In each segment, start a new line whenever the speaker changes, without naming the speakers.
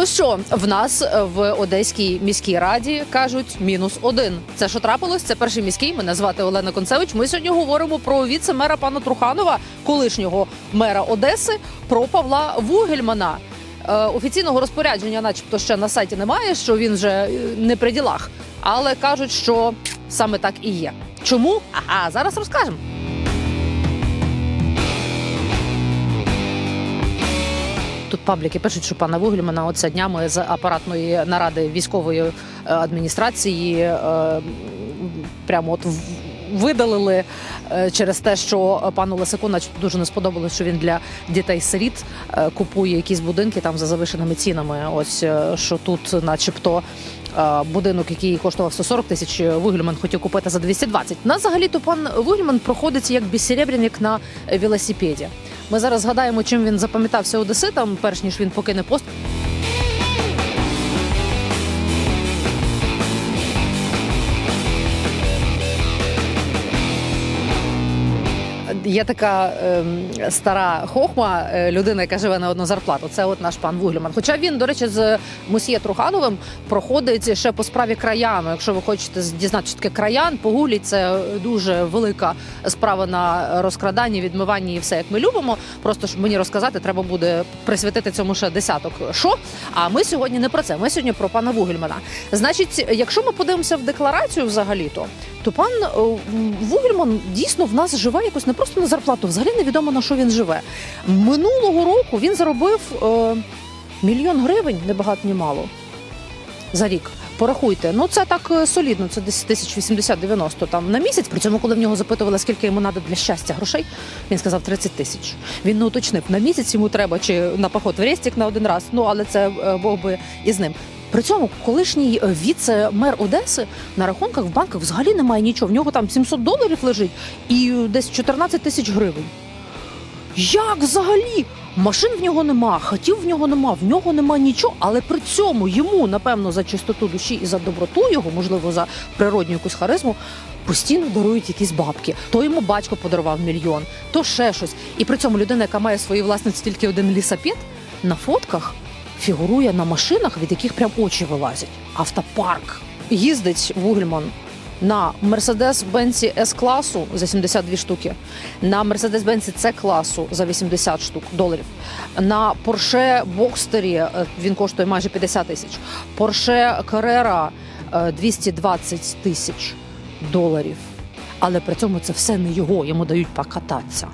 Ну що, в нас е, в Одеській міській раді кажуть мінус один. Це що трапилось? Це перший міський. Мене звати Олена Концевич. Ми сьогодні говоримо про віце-мера пана Труханова, колишнього мера Одеси, про Павла Вугельмана. Е, офіційного розпорядження, начебто, ще на сайті немає, що він вже е, не при ділах. Але кажуть, що саме так і є. Чому? Ага, зараз розкажемо. Тут пабліки пишуть, що пана Вугельмана оце днями з апаратної наради військової е, адміністрації е, прямо от видалили е, через те, що пану Лисаку начебто дуже не сподобалось, що він для дітей-сиріт купує якісь будинки там за завишеними цінами. Ось що тут, начебто. Будинок, який коштував 140 тисяч, Вугельман хотів купити за 220. На взагалі то пан Вугельман проходить як безсеребряник на велосипеді. Ми зараз згадаємо, чим він запам'ятався одеситам, перш ніж він покине пост. Є така ем, стара хохма, е, людина, яка живе на одну зарплату. Це от наш пан Вугліман. Хоча він, до речі, з Мусіє Трухановим проходить ще по справі краяну. Якщо ви хочете дізнатися, таке краян, погугліть, це дуже велика справа на розкраданні, відмиванні і все як ми любимо. Просто щоб мені розказати, треба буде присвятити цьому ще десяток. Що? А ми сьогодні не про це. Ми сьогодні про пана Вугельмана. Значить, якщо ми подивимося в декларацію, взагалі-то, то пан е, Вугельман дійсно в нас живе якось не просто на зарплату, взагалі невідомо на що він живе. Минулого року він заробив е, мільйон гривень, не багато ні мало. За рік. Порахуйте, ну це так е, солідно, це десь тисяч 80-90 там на місяць. При цьому, коли в нього запитували, скільки йому треба для щастя грошей, він сказав 30 тисяч. Він не уточнив на місяць йому треба чи на поход в Рестік на один раз. Ну але це е, Бог би із ним. При цьому колишній е, віце-мер Одеси на рахунках в банках взагалі немає нічого. В нього там 700 доларів лежить і е, десь 14 тисяч гривень. Як взагалі? Машин в нього нема, хатів в нього нема, в нього нема нічого, але при цьому йому, напевно, за чистоту душі і за доброту його, можливо, за природню якусь харизму, постійно дарують якісь бабки. То йому батько подарував мільйон, то ще щось. І при цьому людина, яка має свої власниці тільки один лісапід, на фотках фігурує на машинах, від яких прям очі вилазять. Автопарк. Їздить Вугельман на Mercedes-Benz S-класу за 72 штуки, на Mercedes-Benz C-класу за 80 штук доларів, на Porsche Boxster е, він коштує майже 50 тисяч, Porsche Carrera е, 220 тисяч доларів. Але при цьому це все не його, йому дають покататися.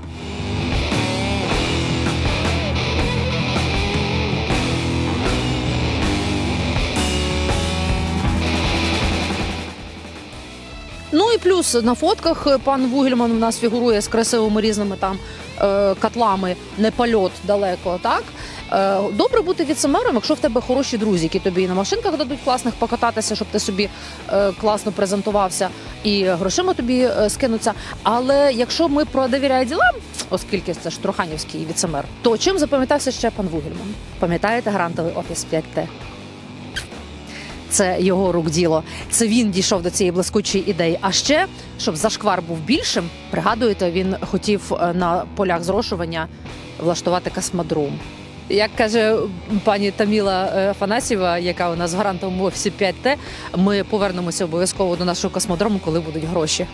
І плюс на фотках е, пан Вугельман у нас фігурує з красивими різними там е, котлами, не польот далеко. Так е, добре бути віцемером, якщо в тебе хороші друзі, які тобі і на машинках дадуть класних покататися, щоб ти собі класно презентувався, і грошима тобі скинуться. Але якщо ми про довіряє ділам, оскільки це ж Труханівський віцемер, то чим запам'ятався ще пан Вугельман? Пам'ятаєте грантовий офіс 5Т? Це його рук діло. Це він дійшов до цієї блискучої ідеї. А ще щоб зашквар був більшим, пригадуєте, він хотів е, на полях зрошування влаштувати космодром. Як каже пані Таміла е, Афанасьєва, яка у нас в гарантовому офісі 5Т, ми повернемося обов'язково до нашого космодрому, коли будуть гроші.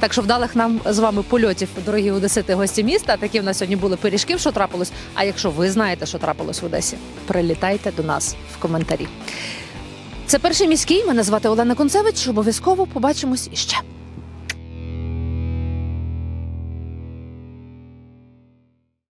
Так що вдалих нам з вами польотів, дорогі одесити, гості міста. Такі в нас сьогодні були пиріжки, що трапилось. А якщо ви знаєте, що трапилось в Одесі, прилітайте до нас в коментарі. Це перший міський. Мене звати Олена Концевич. Обов'язково побачимось іще.